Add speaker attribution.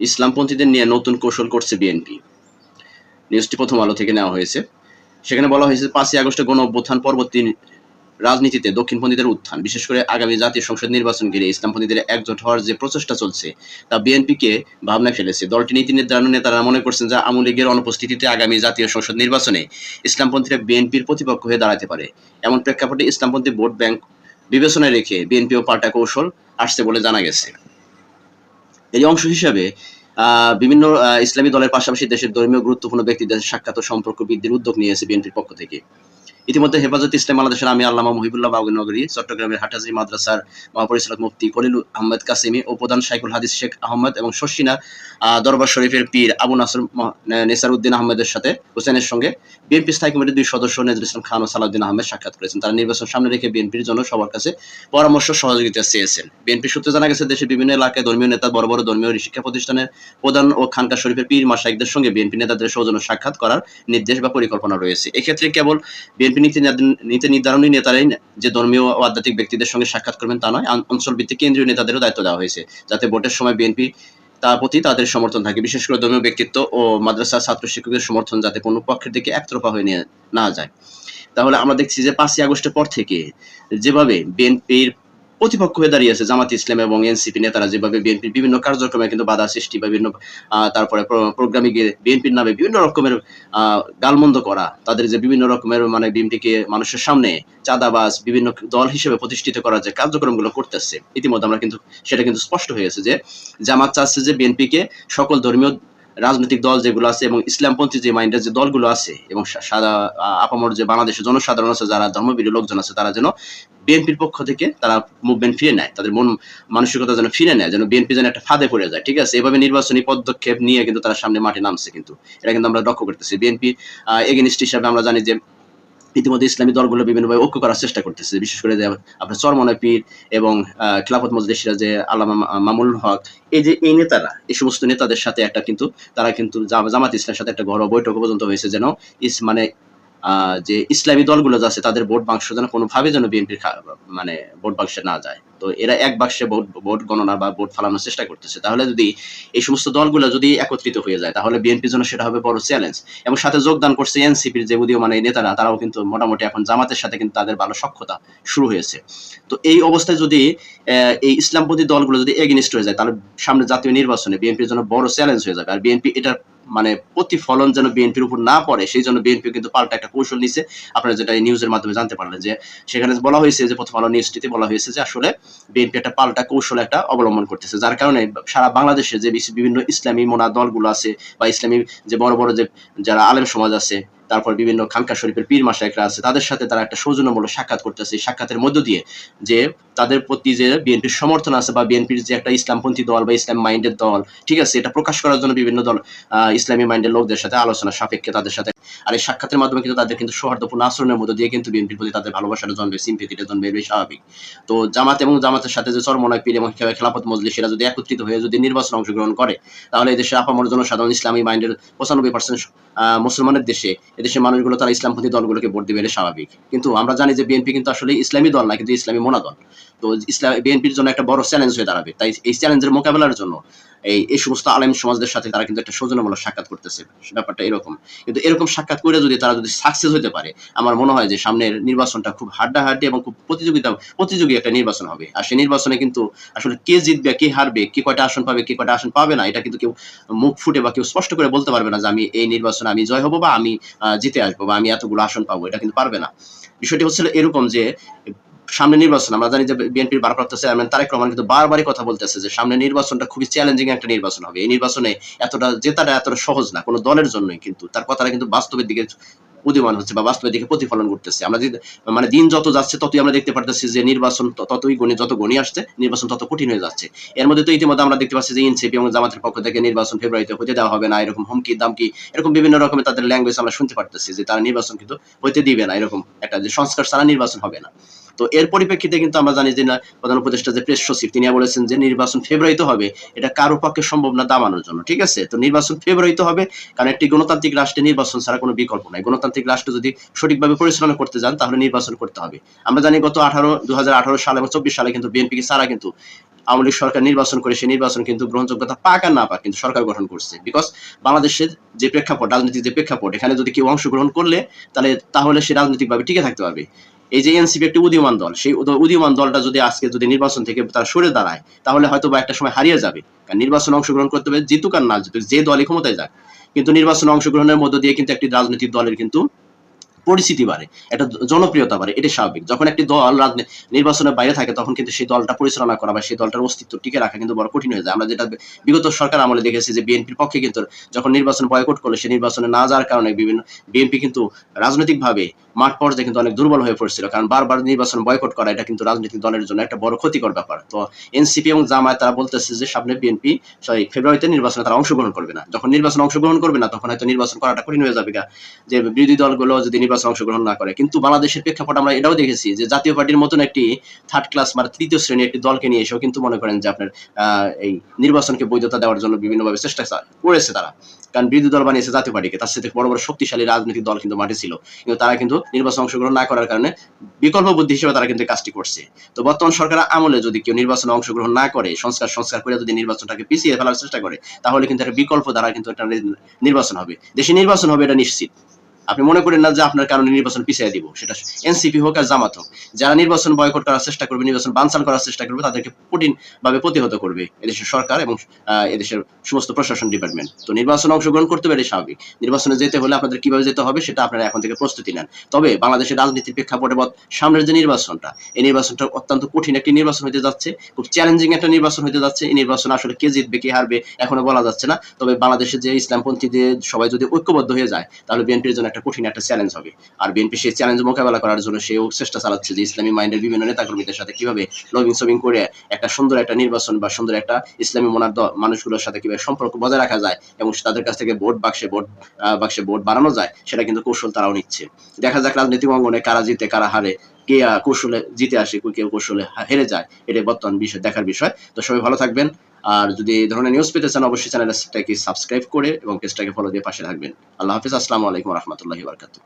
Speaker 1: ইসলামপন্থীদের নিয়ে নতুন কৌশল করছে বিএনপি। নিউজটি প্রথম আলো থেকে নেওয়া হয়েছে। সেখানে বলা হয়েছে, পাঁচই আগস্টে গণ অভ্যুত্থান পরবর্তী রাজনীতিতে দক্ষিণপন্থীদের উত্থান, বিশেষ করে আগামী জাতীয় সংসদ নির্বাচন ঘিরে ইসলামপন্থীদের একজোট হওয়ার যে প্রচেষ্টা চলছে, তা বিএনপিকে ভাবনায় ফেলেছে দলটি নীতি নির্ধারণ নেতারা মনে করছেন যে আওয়ামী লীগের অনুপস্থিতিতে আগামী জাতীয় সংসদ নির্বাচনে ইসলামপন্থীরা বিএনপির প্রতিপক্ষ হয়ে দাঁড়াতে পারে। এমন প্রেক্ষাপটে ইসলামপন্থী ভোট ব্যাংক বিবেচনায় রেখে বিএনপি ও পাল্টা কৌশল আসছে বলে জানা গেছে। এই অংশ হিসাবে বিভিন্ন ইসলামী দলের পাশাপাশি দেশের ধর্মীয় গুরুত্বপূর্ণ ব্যক্তিদের সাক্ষাৎ সম্পর্ক বৃদ্ধির উদ্যোগ নিয়েছে বিএনপির পক্ষ থেকে। ইতিমধ্যে হেফাজত ইসলাম বাংলাদেশের আমি আল্লামা মহিবুল্লাহ বাউনগরী চট্টগ্রামের হাটাজি মাদ্রাসার মহাপরিচালক মুফতি কলিল আহমেদ কাসিমি ও প্রধান শাইকুল হাদিস শেখ আহমদ এবং আহ, দরবার শরীফের পীর আবু নাসর নেসার উদ্দিন আহমেদের সাথে হোসেনের সঙ্গে বিএনপি স্থায়ী কমিটির দুই সদস্য নজরুল ইসলাম খান ও সালাউদ্দিন আহমেদ সাক্ষাৎ করেছেন। তারা নির্বাচন সামনে রেখে বিএনপির জন্য সবার কাছে পরামর্শ সহযোগিতা চেয়েছেন। বিএনপি সূত্রে জানা গেছে দেশের বিভিন্ন এলাকায় ধর্মীয় নেতা বড় বড় ধর্মীয় শিক্ষা প্রতিষ্ঠানের প্রধান ও খানকা শরীফের পীর মাসাইকদের সঙ্গে বিএনপি নেতাদের সৌজন্য সাক্ষাৎ করার নির্দেশ বা পরিকল্পনা রয়েছে। এক্ষেত্রে কেবল বিএনপি নীতি নির্ধারণ- নীতি নির্ধারণী নেতারাই যে ধর্মীয় ও আধ্যাত্মিক ব্যক্তিদের সঙ্গে সাক্ষাৎ করবেন তা নয় অঞ্চল ভিত্তিক কেন্দ্রীয় নেতাদেরও দায়িত্ব দেওয়া হয়েছে, যাতে ভোটের সময় বিএনপি তার প্রতি তাদের সমর্থন থাকে। বিশেষ করে ধর্মীয় ব্যক্তিত্ব ও মাদ্রাসা ছাত্র শিক্ষকদের সমর্থন যাতে কোনো পক্ষের দিকে একতরফা হয়ে নিয়ে না যায়। তাহলে আমরা দেখছি যে পাঁচই আগস্টের পর থেকে যেভাবে বিএনপির প্রতিপক্ষ হয়ে দাঁড়িয়েছে জামাত ইসলাম এবং এনসিপি নেতারা যেভাবে বিএনপির বিভিন্ন কার্যক্রমে কিন্তু বাধা সৃষ্টি বা বিভিন্ন তারপরে প্রোগ্রামে গিয়ে বিএনপির নামে বিভিন্ন রকমের গালমন্দ করা, তাদের যে বিভিন্ন রকমের মানে বিএনপিকে মানুষের সামনে চাঁদাবাজ, বিভিন্ন দল হিসেবে প্রতিষ্ঠিত করার যে কার্যক্রমগুলো করতেছে, ইতিমধ্যে আমরা কিন্তু সেটা কিন্তু স্পষ্ট হয়ে গেছে যে জামাত চাচ্ছে যে বিএনপিকে সকল ধর্মীয় রাজনৈতিক দল যেগুলো আছে এবং ইসলামপন্থী যে মাইন্ডের যে দলগুলো আছে এবং সাদা আপামর যে বাংলাদেশের জনসাধারণ আছে, যারা ধর্মবিরোধী লোকজন আছে, তারা যেন বিএনপির পক্ষ থেকে তারা মুভমেন্ট ফিরে নেয়। তাদের মন মানসিকতা যেন ফিরে নেয়, যেন বিএনপি যেন একটা ফাঁদে পড়ে যায়, ঠিক আছে? এভাবে নির্বাচনী পদক্ষেপ নিয়ে কিন্তু তারা সামনে মাঠে নামছে কিন্তু। এটা কিন্তু আমরা লক্ষ্য করতেছি। বিএনপি এগেনিস্ট হিসাবে আমরা জানি যে ইতিমধ্যে ইসলামী দলগুলো বিভিন্নভাবে ঐক্য করার চেষ্টা করতেছে। বিশেষ করে যে আপনার চরমনায় পীর এবং খিলাফত মজলিসিরা যে আল্লামা মামুল হক, এই যে, এই নেতারা, এই সমস্ত নেতাদের সাথে একটা কিন্তু, তারা কিন্তু জামা- জামাত ইসলামের সাথে একটা ঘরোয়া বৈঠক পর্যন্ত হয়েছে যেন ইস মানে যে ইসলামী দলগুলো আছে, তাদের ভোট বাক্স যেন কোনোভাবে যেন বিএনপির মানে ভোট বাক্সে না যায়। তো এরা এক বাক্সে ভোট ভোট গণনা বা ভোট ফালানোর চেষ্টা করতেছে। তাহলে যদি এই সমস্ত দলগুলো যদি একত্রিত হয়ে যায়, তাহলে বিএনপির জন্য সেটা হবে বড় চ্যালেঞ্জ এবং সাথে যোগদান করছে এনসিপির যে উদীয় মানে নেতারা, তারাও কিন্তু মোটামুটি এখন জামাতের সাথে কিন্তু তাদের ভালো সক্ষতা শুরু হয়েছে। তো এই অবস্থায় যদি এই ইসলামপন্থী দলগুলো যদি এগেনিস্ট হয়ে যায়, তাহলে সামনে জাতীয় নির্বাচনে বিএনপির জন্য বড় চ্যালেঞ্জ হয়ে যাবে। আর বিএনপি এটা মানে প্রতিফলন যেন বিএনপির উপর না পড়ে, সেই জন্য বিএনপি কিন্তু পাল্টা একটা কৌশল নিছে আপনারা যেটা এই নিউজের মাধ্যমে জানতে পারলেন যে, সেখানে বলা হয়েছে যে, প্রথম আলো নিউজটিতে বলা হয়েছে যে, আসলে বিএনপি একটা পাল্টা কৌশল একটা অবলম্বন করতেছে। যার কারণে সারা বাংলাদেশে যে বিভিন্ন ইসলামী মোনা দলগুলো আছে বা ইসলামী যে বড় বড় যে, যারা আলেম সমাজ আছে, তারপর বিভিন্ন খানকা শরীফের পীর মাসায়করা আছে, তাদের সাথে তারা একটা সৌজন্যমূলক সাক্ষাৎ করতেছে। সাক্ষাতের মধ্য দিয়ে যে তাদের প্রতি যে বিএনপির সমর্থন আছে বা বিএনপির যে একটা ইসলামপন্থী দল বা ইসলাম মাইন্ডের দল, ঠিক আছে? এটা প্রকাশ করার জন্য বিভিন্ন দল ইসলামী মাইন্ডের লোকদের সাথে আলোচনা সাপেক্ষে তাদের সাথে। আর এই সাক্ষাতের মাধ্যমে কিন্তু তাদের কিন্তু সৌহার্দ্যপূর্ণ আচরণের মধ্য দিয়ে কিন্তু বিএনপির প্রতি তাদের ভালোবাসাটা জন্মে সিম্পেথিটা জন্মে বেশ স্বাভাবিক। তো জামাত এবং জামাতের সাথে যে চরমনায় পীর এবং খেলাফত মজলিস এরা যদি একত্রিত হয়ে যদি নির্বাচনে অংশগ্রহণ করে, তাহলে এদেশে আপামর জনসাধারণ ইসলামী মাইন্ডের পঁচানব্বই পার্সেন্ট মুসলমানের দেশে এদেশের মানুষগুলো তারা ইসলামপন্থী দলগুলোকে ভোট দিবে, এটা স্বাভাবিক। কিন্তু আমরা জানি যে বিএনপি কিন্তু আসলে ইসলামী দল না, কিন্তু ইসলামী মোনা দল। তো ইসলাম, বিএনপির জন্য একটা বড় চ্যালেঞ্জ হয়ে দাঁড়াবে। তাই এই চ্যালেঞ্জের মোকাবেলার জন্য এই এই সমস্ত আলেম সমাজদের সাথে তারা কিন্তু একটা সৌজন্যমূলক সাক্ষাৎ করতেছে। ব্যাপারটা এরকম। কিন্তু এরকম সাক্ষাৎ করে যদি তারা যদি সাকসেস হতে পারে, আমার মনে হয় যে সামনের নির্বাচনটা খুব হাড্ডাহাড্ডি এবং খুব প্রতিযোগিতা, প্রতিযোগী একটা নির্বাচন হবে। আর সেই নির্বাচনে কিন্তু আসলে কে জিতবে, কে হারবে, কে কয়টা আসন পাবে, কে কয়টা আসন পাবে না, এটা কিন্তু কেউ মুখ ফুটে বা কেউ স্পষ্ট করে বলতে পারবে না যে আমি এই নির্বাচনে আমি জয় হব বা আমি জিতে আসব বা আমি এতগুলো আসন পাবো, এটা কিন্তু পারবে না। বিষয়টি হচ্ছিল এরকম যে সামনে নির্বাচন, আমরা জানি যে বিএনপির ভারপ্রাপ্ত চেয়ারম্যান তারেক রহমান কিন্তু বারবারই কথা বলতেছে যে সামনে নির্বাচনটা খুবই চ্যালেঞ্জিং একটা নির্বাচন হবে। এই নির্বাচনে এতটা জেতাটা এতটা সহজ না, কোনো দলের জন্যই কিন্তু। তার কথাটা কিন্তু বাস্তবের দিকে উদীয়মান হচ্ছে বা বাস্তবের দিকে প্রতিফলন করতেছে আমরা মানে দিন যত যাচ্ছে ততই আমরা দেখতে পারতেছি যে নির্বাচন ততই গণি যত গণি আসছে, নির্বাচন তত কঠিন হয়ে যাচ্ছে। এর মধ্যে তো ইতিমধ্যে আমরা দেখতে পাচ্ছি যে এনসিপি এবং জামাতের পক্ষ থেকে নির্বাচন ফেব্রুয়ারিতে হতে দেওয়া হবে না, এরকম হুমকি, দামকি, এরকম বিভিন্ন রকমের তাদের ল্যাঙ্গুয়েজ আমরা শুনতে পারতেছি যে তারা নির্বাচন কিন্তু হইতে দিবে না, এরকম একটা যে সংস্কার ছাড়া নির্বাচন হবে না। তো এর পরিপ্রেক্ষিতে কিন্তু আমরা জানি যে না, প্রধান উপদেষ্টা যে প্রেস সচিব তিনি বলেছেন যে নির্বাচন ফেব্রুয়ারিতে হবে এটা কারও পক্ষে সম্ভব না দামানোর জন্য ঠিক আছে? তো নির্বাচন ফেব্রুয়ারিতে হবে কারণ একটি গণতান্ত্রিক রাষ্ট্রে নির্বাচন ছাড়া কোনো বিকল্প নাই। গণতান্ত্রিক রাষ্ট্র যদি সঠিকভাবে পরিচালনা করতে যান তাহলে নির্বাচন করতে হবে। আমরা জানি গত আঠারো দু সালে এবং চব্বিশ সালে কিন্তু বিএনপি ছাড়া কিন্তু আওয়ামী লীগ সরকার নির্বাচন করে সেই নির্বাচন কিন্তু গ্রহণযোগ্যতা পাক আর না পাক কিন্তু সরকার গঠন করছে। বিকজ বাংলাদেশের যে প্রেক্ষাপট রাজনীতির যে প্রেক্ষাপট এখানে যদি কেউ অংশগ্রহণ করলে তাহলে তাহলে সে রাজনৈতিকভাবে টিকে থাকতে পারবে। এই যে এনসিপি একটি উদীয়মান দল, সেই উদীয়মান দলটা যদি আজকে যদি নির্বাচন থেকে তারা সরে দাঁড়ায়, তাহলে হয়তো বা একটা সময় হারিয়ে যাবে। কারণ নির্বাচনে অংশগ্রহণ করতে হবে জিতুক আর না জিতুক, যে দলই ক্ষমতায় যাক। কিন্তু নির্বাচনে অংশগ্রহণের মধ্য দিয়ে কিন্তু একটি রাজনৈতিক দলের কিন্তু পরিচিতি বাড়ে, একটা জনপ্রিয়তা বাড়ে, এটা স্বাভাবিক। যখন একটি দল নির্বাচনের বাইরে থাকে, তখন কিন্তু সেই দলটা পরিচালনা করা বা সেই দলটার অস্তিত্ব টিকে রাখা কিন্তু বড় কঠিন হয়ে যায়। আমরা যেটা বিগত সরকার আমলে দেখেছি যে বিএনপির পক্ষে কিন্তু যখন নির্বাচন বয়কট করল সেই নির্বাচনে না যাওয়ার কারণে বিভিন্ন, বিএনপি কিন্তু রাজনৈতিকভাবে মাঠ পর্যায়ে কিন্তু অনেক দুর্বল হয়ে পড়ছিল। কারণ বারবার নির্বাচন বয়কট করা, এটা কিন্তু রাজনৈতিক দলের জন্য একটা বড় ক্ষতিকর ব্যাপার। তো এনসিপি এবং জামায়াত তারা বলতেছে যে, সামনে বিএনপি সরি ফেব্রুয়ারিতে নির্বাচনে তারা অংশগ্রহণ করবে না। যখন নির্বাচন অংশগ্রহণ করবে না, তখন হয়তো নির্বাচন করাটা কঠিন হয়ে যাবে। যে বিরোধী দলগুলো যদি নির্বাচন অংশগ্রহণ না করে, কিন্তু বাংলাদেশের প্রেক্ষাপট আমরা এটাও দেখেছি যে, জাতীয় পার্টির মতন একটি থার্ড ক্লাস মানে তৃতীয় শ্রেণির একটি দলকে নিয়ে এসেও কিন্তু মনে করেন যে, আপনার এই নির্বাচনকে বৈধতা দেওয়ার জন্য বিভিন্নভাবে চেষ্টা করেছে তারা। কারণ বিরোধী দল বানিয়েছে জাতীয় পার্টিকে, তার সাথে বড় বড় শক্তিশালী রাজনৈতিক দল কিন্তু মাঠে ছিল। কিন্তু তারা কিন্তু নির্বাচন অংশগ্রহণ না করার কারণে বিকল্প বুদ্ধি হিসেবে তারা কিন্তু কাজটি করছে। তো বর্তমান সরকার আমলে যদি কেউ নির্বাচনে অংশগ্রহণ না করে, সংস্কার সংস্কার করে যদি নির্বাচনটাকে পিছিয়ে ফেলার চেষ্টা করে, তাহলে কিন্তু একটা বিকল্প দ্বারা কিন্তু একটা নির্বাচন হবে। দেশে নির্বাচন হবে এটা নিশ্চিত। আপনি মনে করেন না যে আপনার কারণে নির্বাচন পিছিয়ে দিব? সেটা এনসিপি হোক আর জামাত হোক। যারা নির্বাচন বয়কট করার চেষ্টা করবে, নির্বাচন বানচাল করার চেষ্টা করবে, তাদেরকে কঠিন ভাবে প্রতিহত করবে এদেশের সরকার এবং এদেশের সমস্ত প্রশাসন ডিপার্টমেন্ট। তো নির্বাচনে অংশগ্রহণ করতে পারে স্বাভাবিক। নির্বাচনে যেতে হলে আপনাদের কীভাবে যেতে হবে সেটা আপনারা এখন থেকে প্রস্তুতি নেন। তবে বাংলাদেশের রাজনীতির প্রেক্ষাপটে সামনের যে নির্বাচনটা, এই নির্বাচনটা অত্যন্ত কঠিন একটি নির্বাচন হতে যাচ্ছে। খুব চ্যালেঞ্জিং একটা নির্বাচন হতে যাচ্ছে। এই নির্বাচন আসলে কে জিতবে, কে হারবে, এখনও বলা যাচ্ছে না। তবে বাংলাদেশের যে ইসলামপন্থী যে সবাই যদি ঐক্যবদ্ধ হয়ে যায়, তাহলে বিএনপির জন্য একটা কঠিন একটা চ্যালেঞ্জ হবে। আর বিএনপি সেই চ্যালেঞ্জ মোকাবেলা করার জন্য সেও চেষ্টা চালাচ্ছে যে ইসলামী মাইন্ডের বিভিন্ন নেতাকর্মীদের সাথে কীভাবে লবিং সবিং করে একটা সুন্দর একটা নির্বাচন বা সুন্দর একটা ইসলামী মনার মানুষগুলোর সাথে কীভাবে সম্পর্ক বজায় রাখা যায় এবং তাদের কাছ থেকে ভোট বাক্সে ভোট বাক্সে ভোট বাড়ানো যায়, সেটা কিন্তু কৌশল তারাও নিচ্ছে। দেখা যাক রাজনৈতিক অঙ্গনে কারা জিতে, কারা হারে, কে কৌশলে জিতে আসে কেউ কৌশলে হেরে যায় এটা বর্তমান বিষয়, দেখার বিষয়। তো সবাই ভালো থাকবেন। আর যদি এই ধরনের নিউজ পেতে চান, অবশ্যই চ্যানেলটাকে সাবস্ক্রাইব করে এবং পেজটাকে ফলো দিয়ে পাশে থাকবেন। আল্লাহ হাফিজ, আসসালামু আলাইকুম রহমতুল্লাহি বারকাতুহ।